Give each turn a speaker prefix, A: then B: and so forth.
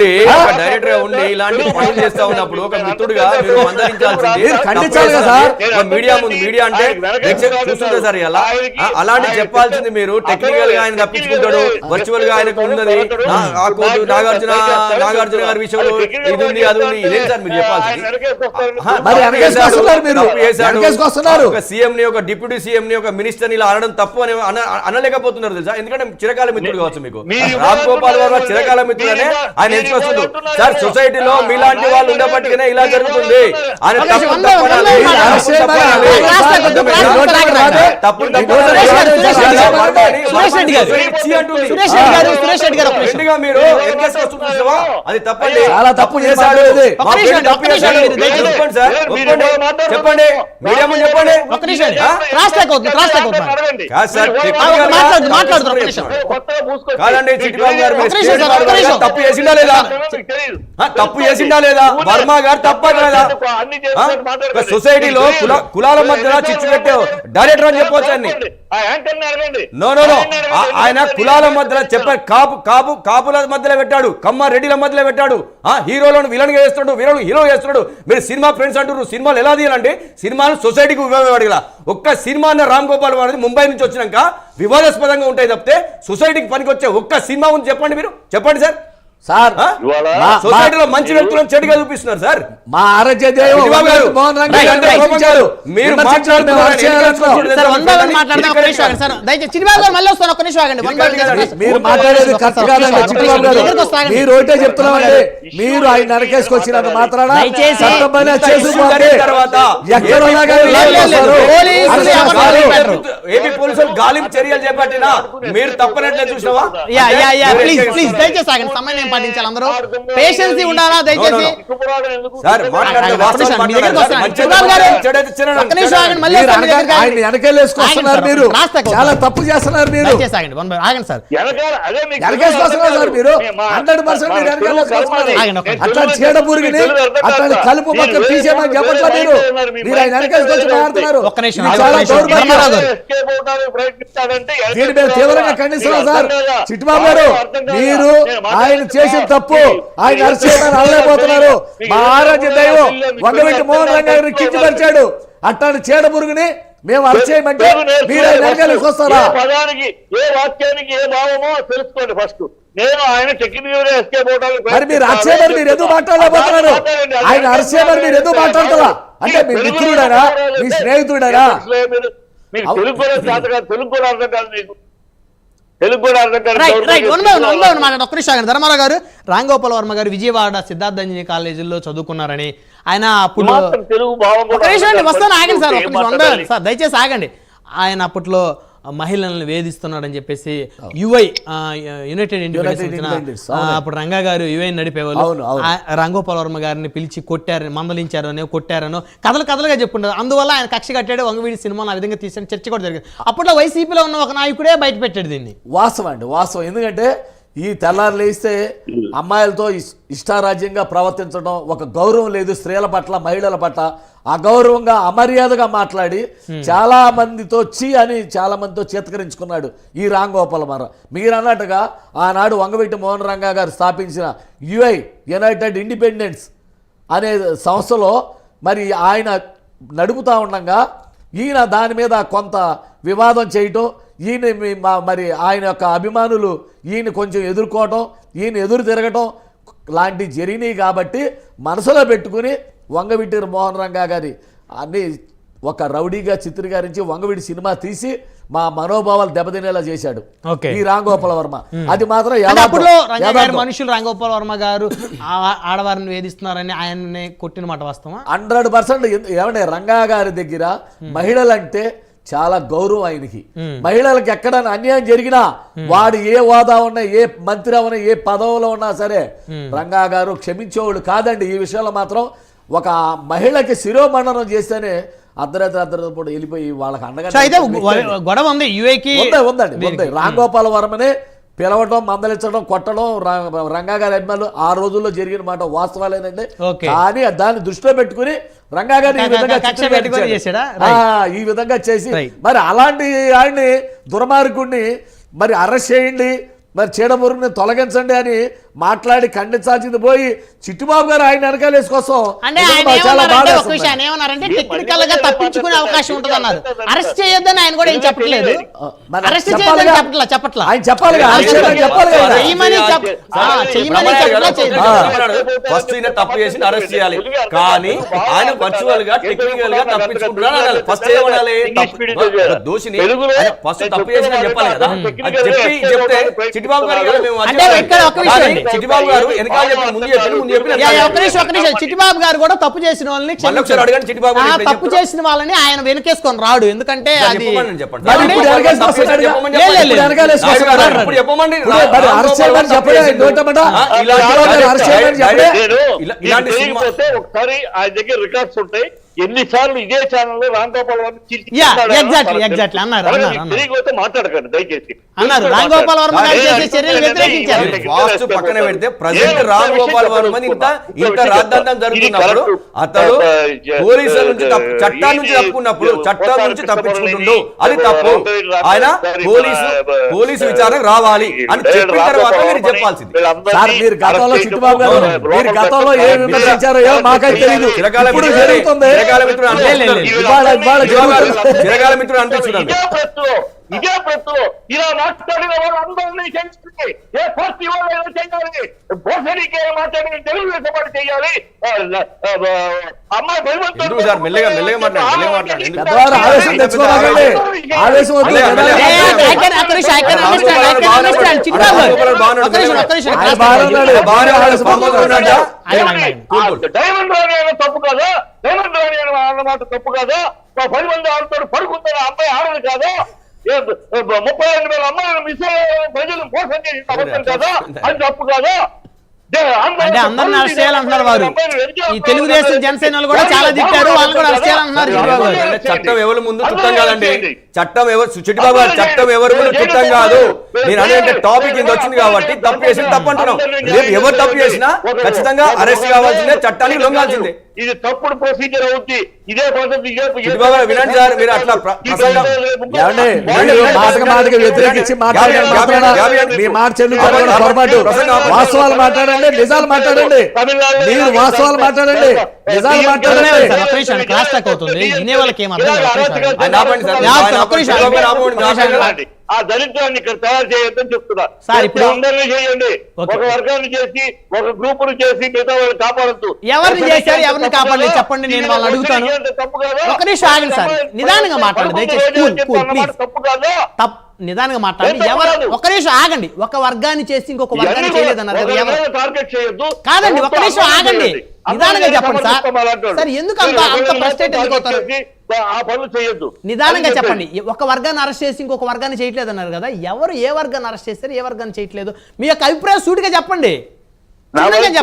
A: డైరెక్టర్గా ఉండి ఇలాంటి పనులు చేస్తా ఉన్నప్పుడు ఒక మిత్రుడుగా మీరు మందలించాల్సింది
B: మీరు ఖండించాలి కదా సార్?
A: మీడియా ముందు మీడియా అంటే చూస్తుంటే సార్ ఇలా ఆ, అలాంటి చెప్పాల్సింది మీరు. టెక్నికల్గా ఆయన తప్పించుకుంటాడు. వర్చువల్గా ఆయనకు ఉన్నది. ఆ, ఆ కోర్టు నాగార్జున నాగార్జున గారి విషయంలో ఇది ఉంది అది ఉంది. ఇదేం సార్ మీరు చెప్పాల్సింది. ఒక సీఎం ని ఒక డిప్యూటీ సీఎం ని ఒక మినిస్టర్ని ఇలా అనడం తప్పు అని అన- అనలేకపోతున్నారు తెలుసా? ఎందుకంటే చిరకాల మిత్రుడు కావచ్చు మీకు. రామ్ గోపాల్ వర్మ చిరకాల మిత్రుడనే ఆయన ఎంచుకొస్తుంది సార్ సొసైటీలో మీలాంటి వాళ్ళు ఉండబట్టిగానే ఇలా జరుగుతుంది. ఆయన
C: ఒక
A: తప్పు
B: మరి
C: ఒక
A: వస్తుంది? అది తప్పండి.
B: చాలా తప్పు
A: చేశాడు. చెప్పండి మీడియా చెప్పండి.
C: ఒక్క నిమిషం? క్రాస్ టాక్ అవుతుంది, క్రాస్ టాక్ అవుతుంది.
A: కాదు సార్,
C: మాట్లాడుతున్నారు.
A: కాదండి చిట్టిబాబు గారు. తప్పు చేసిండా లేదా తప్పు చేసిండా లేదా? వర్మ గారు తప్ప కదా? ఆ? ఒక సొసైటీలో కుల కులాల మధ్యన చిచ్చు పెట్టే డైరెక్టర్ అని చెప్పొచ్చు అన్ని. నో నో ఆయన కులాల మధ్యలో చెప్ప కాపు కాపు కాపుల మధ్యలో పెట్టాడు. కమ్మ రెడ్డిల మధ్యలో పెట్టాడు. ఆ హీరోలను విలన్గా చేస్తున్నాడు. వీరులు హీరో చేస్తున్నాడు. మీరు సినిమా ఫ్రెండ్స్ అంటారు సినిమాలు ఎలా తీయాలండి సినిమాలు సొసైటీకి ఉపయోగపడగల ఒక్క సినిమా అన్న రామ్ గోపాల్ అనేది ముంబై నుంచి వచ్చినాక వివాదాస్పదంగా ఉంటాయి తప్పితే సొసైటీకి పనికి వచ్చే ఒక్క సినిమా ఉంది చెప్పండి మీరు. చెప్పండి సార్.
B: సార్
A: సొసైటీలో మంచి వ్యక్తులను చెడుగా చూపిస్తున్నారు సార్.
B: మా.
A: మీరు
B: ఒకటే చెప్తున్నామండి. మీరు ఆయన నరకేసుకు వచ్చినంత మాత్రాన
A: ఏపీ పోలీసులు గాలింపు చర్యలు చేపట్టినా మీరు తప్పనట్లే చూసినావా?
C: యా యా యా
A: మీరు
C: ప్లీజ్
A: ఎక్కడ
C: ప్లీజ్
A: చేస్తారు?
C: దయచేసి ఆగండి. సమయం పాటించాలి అందరూ. పేషెన్సీ ఉండాలా దయచేసి?
B: మీరు చాలా. తప్పు చేస్తున్నారు మీరు.
C: ఆగండి సార్.
B: హండ్రెడ్ పర్సెంట్ అట్లా చీడపురుగుని అట్లా కలుపు మొక్క తీసేయమని చెప్పట్లా మీరు? మీరు ఆయన వెనకేసుకొచ్చి మాట్లాడుతున్నారు. దీని మీద తీవ్రంగా ఖండిస్తున్నాం సార్. చిట్టుబాబు గారు మీరు ఆయన చేసిన తప్పు. ఆయన అరెస్ట్ చేయమని అనలేకపోతున్నారు మా ఆరాధ్య దైవం వంగవెట్టి మోహన్ రంగ గారిని కించపరిచాడు. అట్లాంటి చీడపురుగుని మేము అరెస్ట్ చేయమంటే మీరు
D: ఏ పదానికి ఏ వాక్యానికి ఏ భావమో తెలుసుకోండి ఫస్ట్. నేను ఆయన టెక్నికల్ ఎస్కేప్ అవడానికి
B: మరి మీరు అరెస్ట్ చేయమని మీరు ఎందుకు మాట్లాడలేకపోతున్నారు ఆయన మీరు ఎందుకు మాట్లాడతారా? అంటే మీ మిత్రుడైనా మీ స్నేహితుడైనా
D: తెలుగు కూడా తెలుగు కూడా అర్థం కాదు మీకు. తెలుగు కూడా
C: ఒక్క నిమిషం ధర్మారావు గారు రాంగోపాల్ వర్మ గారు విజయవాడ సిద్ధార్థ ఇంజనీరింగ్ కాలేజీలో చదువుకున్నారని. ఆయన అప్పుడు వస్తాను. ఆగండి? సార్. దయచేసి ఆగండి. ఆయన అప్పట్లో మహిళలను వేధిస్తున్నాడని చెప్పేసి యుఐ యునైటెడ్ ఇండిపెండెన్స్. అప్పుడు రంగా గారు యుఐ నడిపేవాళ్ళు. రాంగోపాల్ వర్మ గారిని పిలిచి కొట్టారని మందలించారని కొట్టారనో కథలు కథలుగా చెప్పుంటారు అందువల్ల ఆయన కక్ష కట్టాడు వంగవీడి సినిమాను ఆ విధంగా తీసిన చర్చ కూడా జరిగింది. అప్పట్లో వైసీపీలో ఉన్న ఒక నాయకుడే బయట పెట్టాడు దీన్ని.
B: వాస్తవం అండి వాస్తవం. ఎందుకంటే ఈ తెల్లారు లేస్తే అమ్మాయిలతో ఇష్టారాజ్యంగా ప్రవర్తించడం ఒక గౌరవం లేదు. స్త్రీల పట్ల మహిళల పట్ల అగౌరవంగా అమర్యాదగా మాట్లాడి చాలా మందితో చీ అని చాలా మందితో చేతకరించుకున్నాడు ఈ రామ్ గోపాల్ వర్మ మీరు. అన్నట్టుగా ఆనాడు వంగవీటి మోహన్ రంగా గారు స్థాపించిన యుఐ యునైటెడ్ ఇండిపెండెన్స్ అనే సంస్థలో మరి ఆయన నడుపుతా ఉండగా ఈయన దాని మీద కొంత వివాదం చేయటం ఈయన మా- మరి ఆయన యొక్క అభిమానులు ఈయన కొంచెం ఎదుర్కోవటం ఈయన ఎదురు తిరగటం లాంటివి జరిగినాయి కాబట్టి మనసులో పెట్టుకుని వంగవీటి మోహన్ రంగా గారి అన్ని ఒక రౌడీగా చిత్రీకరించి వంగవీటి సినిమా తీసి మా మనోభావాలు దెబ్బతినేలా చేశాడు. ఈ రాంగోపాల వర్మ. అది మాత్రం.
C: మనుషులు రాంగోపాల్ వర్మ గారు ఆడవారిని వేధిస్తున్నారని ఆయన్ని కొట్టిన మాట వాస్తవా
B: హండ్రెడ్ పర్సెంట్ ఏమంటే రంగా గారి దగ్గర మహిళలంటే చాలా గౌరవం ఆయనకి. మహిళలకు ఎక్కడైనా అన్యాయం జరిగినా వాడు ఏ హోదా ఉన్నా ఏ మంత్రి ఉన్నా ఏ పదవిలో ఉన్నా సరే రంగా గారు క్షమించేవాళ్ళు కాదండి. ఈ విషయంలో మాత్రం ఒక మహిళకి శిరోమండనం చేస్తేనే అర్ధరాత్రి అర్ధరాత్రి పూట వెళ్ళిపోయి వాళ్ళకి అండగా
C: అయితే గొడవ ఉంది యుఏకి.
B: ఉందండి ఉంది రాంగోపాల వర్మనే పిలవటం మందలించడం కొట్టడం రంగా గారి అభిమానులు ఆ రోజుల్లో జరిగిన మాట వాస్తవాలేనండి. కానీ దాన్ని దృష్టిలో పెట్టుకుని రంగా ఈ విధంగా ఈ విధంగా చేసి. మరి అలాంటి ఆయన్ని దుర్మార్గుడిని మరి అరెస్ట్ చేయండి మరి చీడమురుగుని తొలగించండి అని మాట్లాడి ఖండించాల్సింది పోయి చిట్టుబాబు గారు ఆయన వెనకాల వేసుకొస్తాం
C: అంటే
B: నిజంగా
C: ఆయన
B: మాకు చాలా
C: ఏమన్నారంటే
B: బాధ
C: ఒక విషయం ఆయన ఏమన్నారంటే
D: ఏ
C: టెక్నికల్గా
D: మధ్య
C: తప్పించుకునే అవకాశం ఉంటుంది అన్నారు అరెస్ట్ చేయొద్దని ఆయన కూడా ఏం చెప్పట్లేదు అరెస్ట్
B: చెప్పాలిగా.
C: చేయొద్దని చెప్పట్లా చెప్పట్లా.
B: ఆయన చెప్పాలిగా అరెస్ట్ చేయమని చెప్పాలిగా ఆయన.
C: చెయ్యమని చెప్- ఆ, చెయ్యమని చెప్పట్లా చేయదు.
A: ఫస్ట్ ఈయన తప్పు చేసి అరెస్ట్ చేయాలి. కానీ ఆయన వర్చువల్గా టెక్నికల్గా తప్పించుకుంటున్నాడు. అనాలి ఫస్ట్ ఏమనాలి? తప్పు- దోషిని ఫస్ట్ తప్పు చేసిన చెప్పాలి కదా. అది చెప్పి చెప్తే చిట్టిబాబు గారు కదా మేము
C: అంటే ఇక్కడ ఒక విషయం
A: కానీ
C: అండి.
A: చిట్టిబాబు గారు వెనకాల ముందు చెప్పి ముందు
C: నిమిషం నిమిషం చిట్టిబాబు గారు కూడా తప్పు చేసిన వాళ్ళని తప్పు. చేసిన వాళ్ళని ఆయన వెనకేసుకొని రాడు ఎందుకంటే అది
A: చెప్పండి ఇలాంటి
D: ఆయన దగ్గర రికార్డ్స్ ఉంటాయి ఎన్నిసార్లు ఇదే ఛానల్లో రామ్ గోపాల్ వర్మ
C: exactly.
D: తెలుసు.
C: అన్నారు,
D: మాట్లాడకండి దయచేసి.
C: అన్నారు,
D: తెలుసుకొని
C: రామ్ గోపాల్ వర్మ గారు
D: మాట్లాడండి.
C: చేసే చర్యలు వ్యతిరేకించారు.
A: పక్కన పెడితే ప్రజెంట్ రామ్ గోపాల్ వర్మ ఇంత ఇంత రాద్ధాంతం జరుగుతున్నప్పుడు అతడు పోలీసుల నుంచి తప్పు- చట్టం నుంచి తప్పుకున్నప్పుడు చట్టం నుంచి తప్పించుకుంటుండు. అది తప్పు. ఆయన పోలీసు పోలీసు విచారణ రావాలి అని చెప్పిన తర్వాత మీరు చెప్పాల్సింది.
B: సార్ మీరు గతంలో చిట్టుబాబు గారు మీరు గతంలో ఏం విమర్శించారో ఏమో మాకైతే తెలియదు ఇప్పుడు జరుగుతుంది.
A: చిరకాల మిత్రుడు అంటే చిరకాల మిత్రుడు అంటే చూడండి
D: ఇదే ప్రశ్నలో ఇలా మాట్లాడిన వాళ్ళందరినీ చేస్తుంది ఏ పార్టీ వాళ్ళైనా చేయాలి భోసడికి మాట్లాడిన తెలుగుదేశం పార్టీ చేయాలి అమ్మాయి. డైమండ్ రాణి అన్న తప్పు కాదా డైమండ్ రాణి అన్న అన్నమాట తప్పు కాదా పది మంది ఆడతాడు పడుకుంటాడు అమ్మాయి ఆడదు కాదా ముప్పై రెండు వేల అమ్మాయిలు మిస్ ప్రజలు మోసం చేసి అబద్ధం కాదా? అది తప్పు కాదా? దే- అందరూ
C: అంటే అందరిని అరెస్ట్ చేయాలంటున్నారు వారు. ఈ తెలుగుదేశం జనసేనలు కూడా చాలా తిట్టారు వాళ్ళని కూడా అరెస్ట్ చేయాలంటున్నారు
A: చట్టం ఎవరి ముందు చుట్టం కాదండి. చట్టం ఎవరు చట్టం ఎవరి ముందు చుట్టం కాదు. నేను టాపిక్ కింద వచ్చింది కాబట్టి తప్పు చేసి తప్పు అంటున్నాం. రేపు ఎవరు తప్పు చేసినా ఖచ్చితంగా అరెస్ట్ కావాల్సిందే చట్టానికి లొంగాల్సిందే.
D: ఇది తప్పుడు ప్రొసీజర్ అవుద్ది. ఇదే పద్ధతి
A: వినండి సార్ మీరు అట్లా
B: మీరు వ్యతిరేకించి పొరపాటు. వాస్తవాలు మాట్లాడండి నిజాలు మాట్లాడండి. మీరు వాస్తవాలు మాట్లాడండి నిజాలు మాట్లాడండి.
C: నిమిషం, కాదు, నిమిషం. నిమిషం. నిమిషం.
D: ఆ దరిద్రాన్ని ఇక్కడ తయారు చేయొద్దని చెప్తున్నా
C: సార్, ఇప్పుడు-
D: అందరినీ చేయండి. ఒక వర్గాన్ని చేసి ఒక గ్రూప్ను చేసి మిగతా వాళ్ళు కాపాడద్దు.
C: ఎవరిని చేశారు, ఎవరిని కాపాడలేదు? చెప్పండి, నేను వాళ్ళని అడుగుతాను. ఒక్క నిమిషం ఆగండి సార్. నిదానంగా మాట్లాడండి.
D: తప్పు కాదా?
C: నిదానంగా మాట్లాడండి
D: తప్పు
C: ఎవరు
D: కాదు.
C: ఒక్క నిమిషం ఆగండి. ఒక వర్గాన్ని చేసి ఇంకొక వర్గాన్ని చేయలేదన్నారు కదా
D: టార్గెట్ చేయొద్దు.
C: కాదండి ఒక్క నిమిషం ఆగండి. నిదానంగా చెప్పండి సార్. సార్ ఎందుకు అంత అంత ఫ్రస్ట్రేట్ ఎందుకు అవుతారు?
D: ఆ పనులు చేయొద్దు.
C: నిదానంగా చెప్పండి. ఒక వర్గాన్ని అరెస్ట్ చేసి ఇంకొక వర్గాన్ని చేయట్లేదు అన్నారు కదా ఎవరు ఏ వర్గాన్ని అరెస్ట్ చేస్తారు ఏ వర్గాన్ని చేయట్లేదు? మీ యొక్క అభిప్రాయం సూటిగా చెప్పండి. చెప్పండి.